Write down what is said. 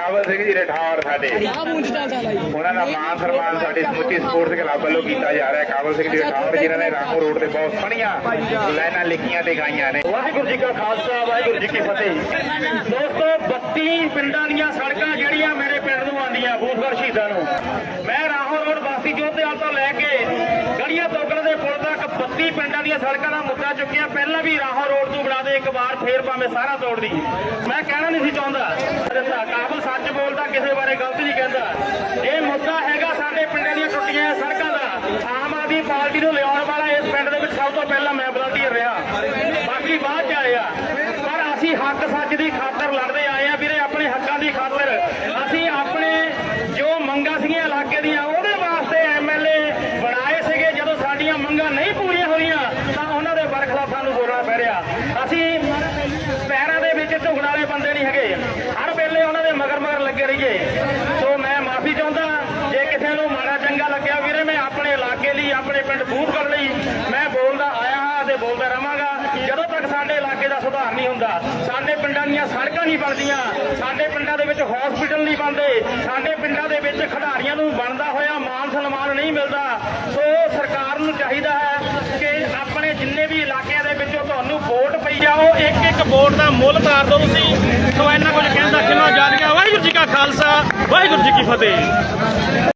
ਕਾਬਲ ਸਿੰਘ ਜੀ ਰਠਾਰ ਸਾਡੇ। ਉਹਨਾਂ ਦਾ ਮਾਨ ਸਨਮਾਨ ਸਾਡੇ ਸਮੁੱਚੀ ਸਪੋਰਟਸ ਕਲੱਬ ਵੱਲੋਂ ਕੀਤਾ ਜਾ ਰਿਹਾ ਹੈ। ਕਾਬਲ ਸਿੰਘ ਜੀ ਰਠਾਰ ਜਿਨ੍ਹਾਂ ਨੇ ਰਾਮੋ ਰੋਡ ਤੇ ਬਹੁਤ ਸੋਹਣੀਆਂ ਲਾਈਨਾਂ ਲਿਖੀਆਂ ਤੇ ਗਾਈਆਂ ਨੇ। ਵਾਹਿਗੁਰੂ ਜੀ ਕਾ ਖਾਲਸਾ ਵਾਹਿਗੁਰੂ ਜੀ ਕੀ ਫਤਿਹ। ਦੋਸਤੋ 32 ਪਿੰਡਾਂ ਦੀਆਂ ਸੜਕਾਂ ਜਿਹੜੀਆਂ ਮੇਰੇ ਪਿੰਡ ਨੂੰ ਆਉਂਦੀਆਂ ਬੂਥਗੜ ਸ਼ਹੀਦਾਂ ਨੂੰ। ਮੈਂ ਰਾਹੋਂ ਰੋਡ ਵਾਸੀ ਜੋਧੇਵਾਲ ਤੋਂ ਲੈ ਕੇ ਗੜੀਆਂ ਤੋਕੜ ਦੇ ਪੁਲ ਤੱਕ 32 ਪਿੰਡਾਂ ਦੀਆਂ ਸੜਕਾਂ ਦਾ ਮੁੱਦਾ ਚੁੱਕਿਆ। ਪਹਿਲਾਂ ਵੀ ਰਾਹੋਂ ਰੋਡ ਤੋਂ ਬਣਾ ਦੇ ਇੱਕ ਵਾਰ ਫੇਰ ਭਾਵੇਂ ਸਾਰਾ ਤੋੜ ਦੀ। ਮੈਂ ਕਹਿਣਾ ਨਹੀਂ ਸੀ ਚਾਹੁੰਦਾ ਦਿੱਤਾ ਕਾਬਲ ਸੱਚ ਬੋਲਦਾ ਕਿਸੇ ਬਾਰੇ ਗਲਤ ਨਹੀਂ ਕਹਿੰਦਾ ਇਹ ਮੁੱਦਾ ਹੈਗਾ ਸਾਡੇ ਪਿੰਡਾਂ ਦੀਆਂ ਟੁੱਟੀਆਂ ਹੋਈਆਂ ਸੜਕਾਂ ਦਾ ਆਮ ਆਦਮੀ ਪਾਰਟੀ ਨੂੰ ਲਿਆਉਣ ਵਾਲਾ ਇਸ ਪਿੰਡ ਤੋਂ ਪਹਿਲਾਂ ਮੈਂ ਵਲੰਟੀਅਰ ਰਿਹਾ। ਬਾਕੀ ਬਾਅਦ ਚ ਆਇਆ। ਪਰ ਅਸੀਂ ਹੱਕ ਸੱਚ ਦੀ ਖਾਤਰ ਲੜਦੇ ਆਏ ਆ ਵੀਰੇ, ਆਪਣੇ ਹੱਕਾਂ ਦੀ ਖਾਤਰ। ਅਸੀਂ ਆਪਣੇ ਜੋ ਮੰਗਾਂ ਸੀਗੀਆਂ ਇਲਾਕੇ ਦੀਆਂ, ਉਹਦੇ ਵਾਸਤੇ ਐਮਐਲਏ ਬਣਾਏ ਸੀਗੇ। ਜਦੋਂ ਸਾਡੀਆਂ ਮੰਗਾਂ ਨਹੀਂ ਪੂਰੀਆਂ ਹੋਈਆਂ, ਤਾਂ ਉਹਨਾਂ ਦੇ ਬਰਖਲਾਫ ਸਾਨੂੰ ਬੋਲਣਾ ਪੈ ਰਿਹਾ। ਅਸੀਂ ਪੈਰਾਂ ਦੇ ਵਿੱਚ ਝੁਕਣ ਵਾਲੇ ਬੰਦੇ ਨਹੀਂ ਹੈਗੇ। ਹਰ ਵੇਲੇ ਉਹਨਾਂ ਦੇ ਮਗਰ ਮਗਰ ਲੱਗੇ ਰਹੀਏ। ਸੋ ਮੈਂ ਮਾਫੀ ਚਾਹੁੰਦਾ, ਜੇ ਕਿਸੇ ਨੂੰ ਮਾੜਾ ਚੰਗਾ ਲੱਗਿਆ, ਵੀਰੇ, ਮੈਂ ਆਪਣੇ ਇਲਾਕੇ ਲਈ, ਆਪਣੇ ਪਿੰਡ ਬੂਥਗੜ ਲਈ ਮੈਂ ਬੋਲਦਾ ਆਇਆ ਹਾਂ ਤੇ ਬੋਲਦਾ ਰਵਾਂਗਾ ਜਦੋਂ ਤੱਕ ਸਾਡੇ ਇਲਾਕੇ ਦਾ ਸੁਧਾਰ ਨਹੀਂ ਹੁੰਦਾ। ਸਾਡੇ ਪਿੰਡਾਂ ਦੀਆਂ ਸੜਕਾਂ ਨਹੀਂ ਬਣਦੀਆਂ। ਸਾਡੇ ਪਿੰਡਾਂ ਦੇ ਵਿੱਚ ਹਸਪੀਟਲ ਨਹੀਂ ਬਣਦੇ। ਸਾਡੇ ਪਿੰਡਾਂ ਦੇ ਵਿੱਚ ਖਿਡਾਰੀਆਂ ਨੂੰ ਬਣਦਾ ਹੋਇਆ ਮਾਨ ਸਨਮਾਨ ਨਹੀਂ ਮਿਲਦਾ। ਸੋ ਸਰਕਾਰ ਨੂੰ ਚਾਹੀਦਾ ਹੈ ਕਿ ਆਪਣੇ ਜਿੰਨੇ ਵੀ ਇਲਾਕਿਆਂ ਦੇ ਵਿੱਚੋਂ ਤੁਹਾਨੂੰ ਵੋਟ ਪਈ ਜਾਓ। ਇੱਕ ਇੱਕ ਵੋਟ ਦਾ ਮੁੱਲ ਤਾਰ ਦਿਓ ਤੁਸੀਂ। ਸੋ ਇੰਨਾ ਕੁਝ ਕਹਿੰਦਾ ਕਿੰਨਾ ਜਾ ਵਾਹਿਗੁਰੂ ਜੀ ਕਾ ਖਾਲਸਾ। ਵਾਹਿਗੁਰੂ ਜੀ ਕੀ ਫਤਿਹ।